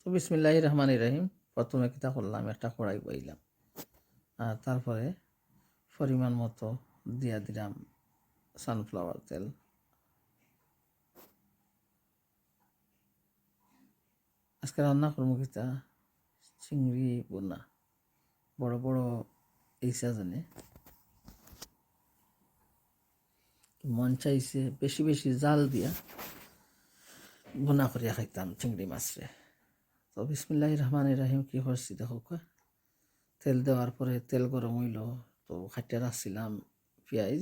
তো বিসমিল্লাহ রহমান রহিম। প্রথমে কিতা করলাম একটা কড়াই বইলাম। আর তারপরে পরিমাণ মতো দিয়া দিলাম সানফ্লাওয়ার তেল। আজকে রান্না করব কিতা? চিংড়ি বোনা। বড় বড় এইসা জানে মন চাইছে বেশি বেশি জাল দিয়া বোনা করিয়া খাইতাম চিংড়ি মাছরে। তো বিসমিল্লাহ রহমান রাহিম, কি করছি দেখো তেল দেওয়ার পরে তেল গরম হইল, তো খাটিয়া রাখছিলাম পেঁয়াজ।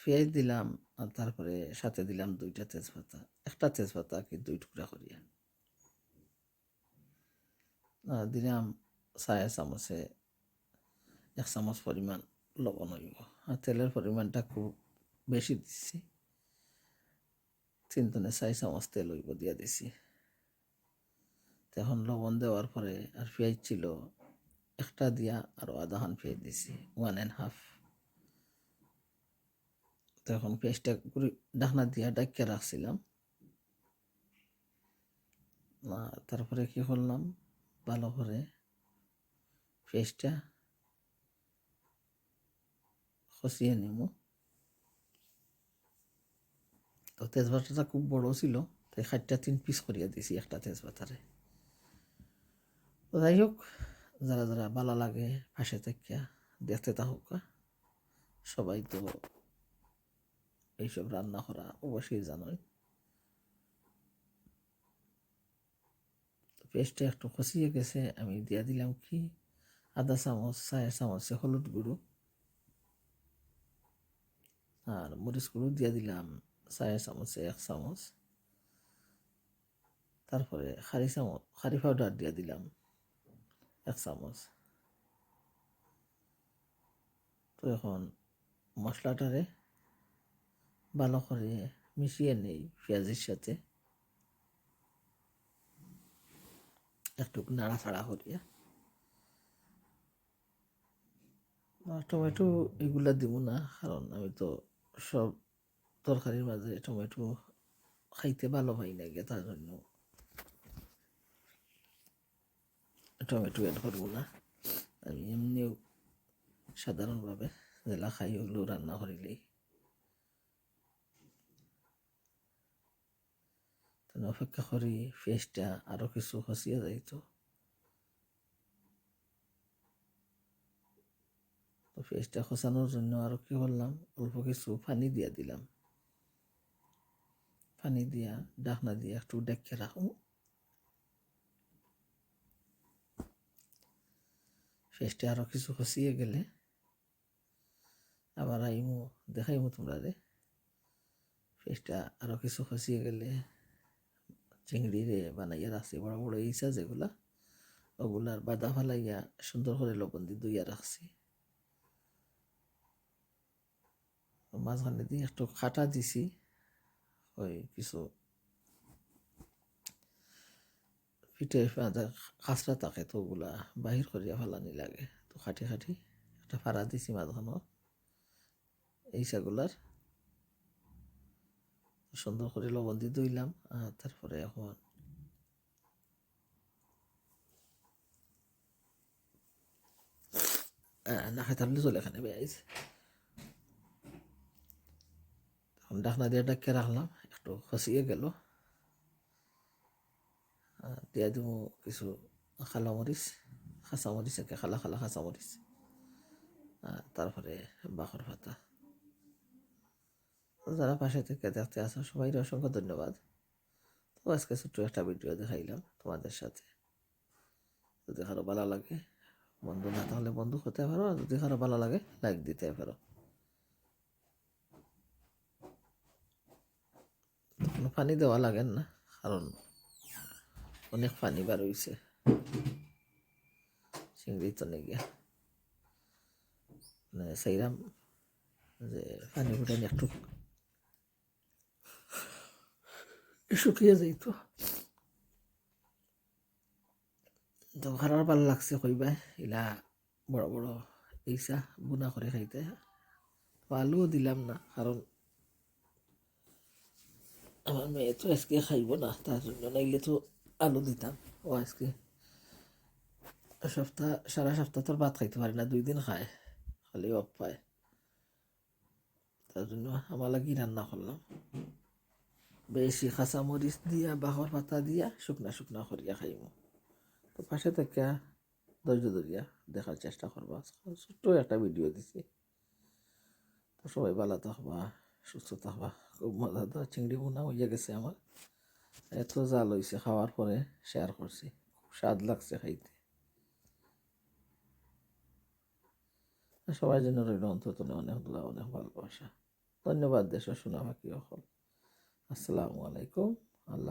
পেঁয়াজ দিলাম, আর তারপরে সাথে দিলাম দুইটা তেজপাতা, একটা তেজপাতা কি দুই টুকরা করিয়া। দিলাম চায়ের চামচে এক চামচ পরিমাণ লবণ হইব। আর তেলের পরিমাণটা খুব বেশি দিছি। তিন টনে চার চামচ তেল হইব দিয়া দিছি। তখন লবণ দেওয়ার পরে আর পেঁয়াজ ছিল একটা দিয়া আরও আধাখান পেঁয়াজ দিছি ওয়ান অ্যান্ড হাফ তখন পেঁয়াজটা ডাকনা দিয়া ডাকিয়ে রাখছিলাম। তারপরে কি করলাম? ভালো করে পেঁয়াজটা খসিয়ে নিব তো তেজপাতাটা খুব বড় ছিল, তাই খাটটা তিন পিস করিয়া দিছি একটা তেজপাতারে। তো যাই হোক যারা যারা ভালো লাগে পাশে থাকিয়া দেখতে থাকুক সবাই তো এইসব রান্না করা অবশ্যই জানোই। পেস্টটা একটু খসিয়ে গেছে, আমি দিয়া দিলাম কি? আধা চামচ, চায়ের চামচে, হলুদ গুঁড়ো। আর মরিচ গুঁড়ো দিয়া দিলাম, চায়ের চামচে, এক চামচ। তারপরে খারি চামচ খারি পাউডার দিয়া দিলাম। এক চামচ। তো এখন মশলাটারে ভালো করে মিশিয়ে নেই পেঁয়াজের সাথে। একটু নাড়াচাড়া করিয়া। টমেটো এগুলা দিব না, কারণ আমি তো সব তরকারির মাঝে টমেটো খাইতে ভালো পাই না তার জন্য টমেটো এড করব না। আমি এমনিও সাধারণভাবে জেলা খাই ওগুলো রান্না করিলেই অপেক্ষা করি ফেসটা আরও কিছু খসিয়া যাইত তো। ফেসটা খসানোর জন্য আরও কি করলাম, অল্প কিছু পানি দিয়া দিলাম। পানি দিয়া ডাকনা দিয়া একটু ডেকে রাখুন ফেসটা আরও কিছু খসিয়ে গেলে আবার আইমু, দেখাইমু তোমরা রে ফেসটা আরও কিছু খসিয়ে গেলে চিংড়ি রে বানাইয়া রাখছি, বড় বড় ইসা যেগুলা, ওগুলার বাদা ফালাইয়া সুন্দর করে লবণ দিয়ে দুইয়া রাখছি। মাঝখানে দিয়ে একটু খাটা দিছি, ওই কিছু পিঠের মাঝে খাসরা থাকে তো ওগুলা বাহির করিয়া ফেলানি লাগে। তো খাটি খাটি একটা ফাড়া দিছি মাঝখানো এইসাগুলার সুন্দর করে লবণ দিয়ে ধুইলাম, আর তারপরে এখন না খাইতে পারলে চলে এখানে বেয়াইছে ডাকনা দিয়ে ডাকিয়ে রাখলাম একটু খসিয়ে গেল। দিয়া কিছু খালা মরিচ খাঁচা মরিচ একে খালা খালা খাঁচা মরিচ। তারপরে বাখর পাতা যারা পাশে থেকে দেখতে আসো সবাই অসংখ্য ধন্যবাদ। তো আজকে ছোট্ট একটা ভিডিও দেখাইলাম তোমাদের সাথে। যদি কারও ভালো লাগে, বন্ধু না, তাহলে বন্ধু হতে পারো। আর যদি কারও ভালো লাগে লাইক দিতে পারো। পানি দেওয়া লাগেন না, কারণ অনেক পানি বার হয়েছে চিংড়ি তো গিয়া মানে সেইরাম যে পানি ফুটানি একটু শুকিয়ে যাইতো তো। খারাপ ভালো লাগছে কইবা ইলা বড় বড় এইসা বুনা করে খাইতে। আলুও দিলাম না, কারণ আমার মেয়ে তো আজকে খাইব না, তার জন্য নাইলে তো আলু দিতাম ও, আজকে সপ্তাহ, সারা সপ্তাহ তোর ভাত খাইতে পারি না, দুই দিন খায়, খালি অফ পায়। তার জন্য আমার লাগি রান্না করলাম। বেশি খাঁচা মরিচ দিয়া বাহর পাতা দিয়া, শুকনা শুকনা করিয়া খাইব তো পাশে থেকে ধৈর্য ধরিয়া দেখার চেষ্টা করবা ছোট্ট একটা ভিডিও দিছি। তো সবাই ভালো থাকবা, সুস্থ থাকবা, খুব মজাদার চিংড়ি বোনা হইয়া গেছে আমার এত জাল হয়েছে খাওয়ার পরে শেয়ার করছি। খুব স্বাদ লাগছে খাইতে। সবাই জন্য রইল অন্তত অনেক দোলা অনেক ভালোবাসা। ধন্যবাদ দেশ শোনা বাকি অকল আসসালামু আলাইকুম, আল্লাহ